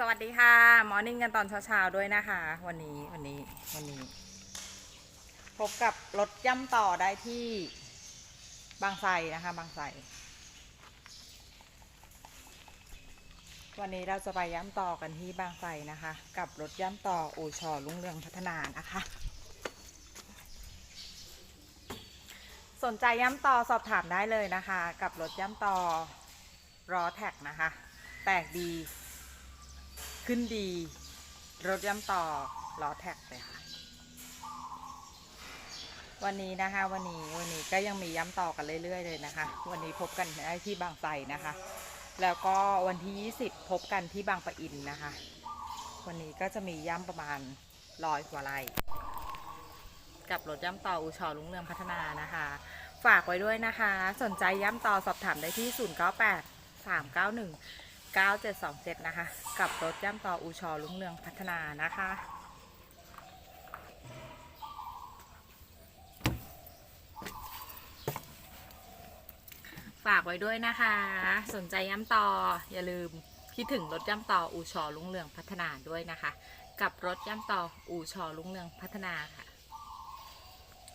สวัสดีค่ะมอร์นิ่งกันตอนเช้าๆด้วยนะคะ วันนี้วันนี้วันนี้ พบกับรถย่ำต่อได้ที่บางไทรนะคะ บางไทรวันนี้เราจะไปย่ำต่อกันที่บางไทรนะคะ กับรถย่ำต่ออูชอลุ่งเรืองพัฒนานะคะ สนใจย่ำต่อสอบถามได้เลยนะคะ กับรถย่ำต่อรอแท็กนะคะ แตกดี ขึ้นดี รถย่ำต่อล้อแท็กเลยค่ะ วันนี้นะคะวันนี้วันนี้ก็ยังมีย้ำต่อกันเรื่อยๆเลยนะคะ วันนี้พบกันได้ที่บางไทรนะคะ แล้วก็วันที่ 20 พบกันที่บางปะอินนะคะ วันนี้ก็จะมีย้ำประมาณร้อยกว่าไร่กับรถย่ำต่ออูชอลุงเรืองพัฒนานะคะ ฝากไว้ด้วยนะคะ สนใจย้ำต่อสอบถามได้ที่ 098 391 9727 นะคะ กับรถย่ำต่ออูชอลุงเรืองพัฒนานะคะ ฝากไว้ด้วยนะคะ สนใจย่ำต่ออย่าลืมคิดถึงรถย่ำต่ออูชอลุงเรืองพัฒนาด้วยนะคะ กับรถย่ำต่ออูชอลุงเรืองพัฒนาค่ะ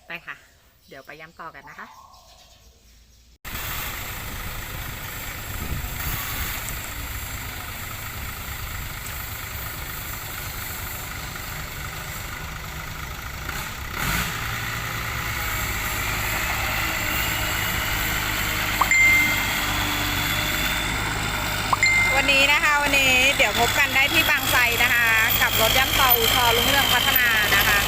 ไปค่ะ เดี๋ยวไปย่ำต่อกันนะคะ วันนี้นะคะ วันนี้เดี๋ยวพบกันได้ที่บางไทรนะคะ กับรถย่ำต่ออูทอลุงเรืองพัฒนานะคะ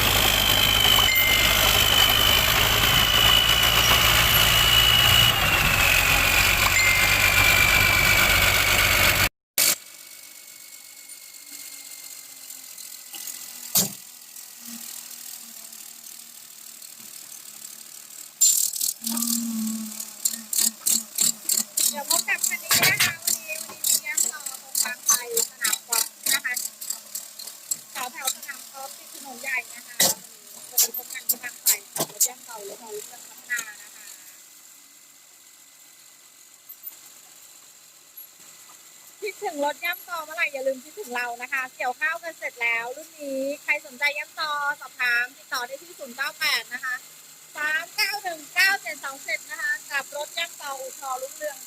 เดี๋ยวพบกับคันนี้นะคะวันนี้วันนี้มีย้ำต่อตรงบางไทรสนามกอล์ฟนะคะแถวแถวสนามกอล์ฟติดถนนใหญ่นะคะวันนี้พบกันที่บางไทรกับรถย้ำต่อหรือรถเรื่องพัฒนานะคะคิด ถึงรถย่ำต่อเมื่อไหร่อย่าลืมคิดถึงเรานะคะ เกี่ยวข้าวกันเสร็จแล้ว รุ่นนี้ใครสนใจย่ำต่อสอบถามติดต่อได้ที่ 098 นะคะสามเก้าหนึ่งเก้าเจ็ดสองเจ็ดนะคะ กับรถย่ำต่ออุทอรุ่งเรือง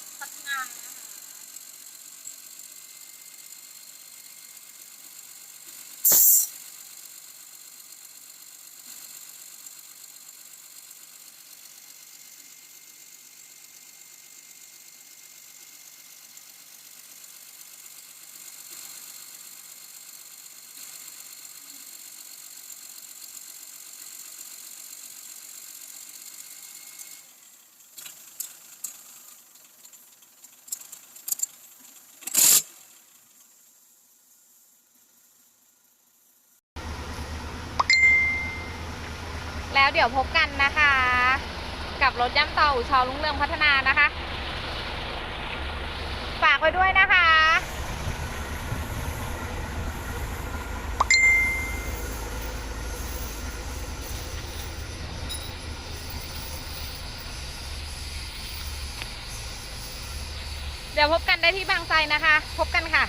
แล้วเดี๋ยวพบกันนะคะ กับรถย่ำต่ออูชอลุงเรืองพัฒนานะคะ ฝากไว้ด้วยนะคะเดี๋ยวพบกันได้ที่บางไทรนะคะ พบกันค่ะ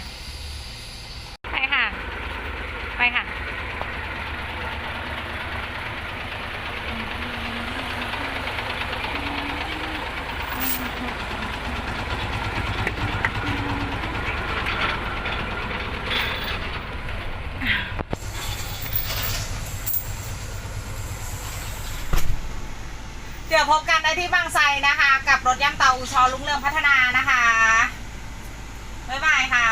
พบกันได้ที่บางไทรนะคะ กับรถย่ำเตาอูชอลุงเรืองพัฒนานะคะ บ๊ายบายค่ะ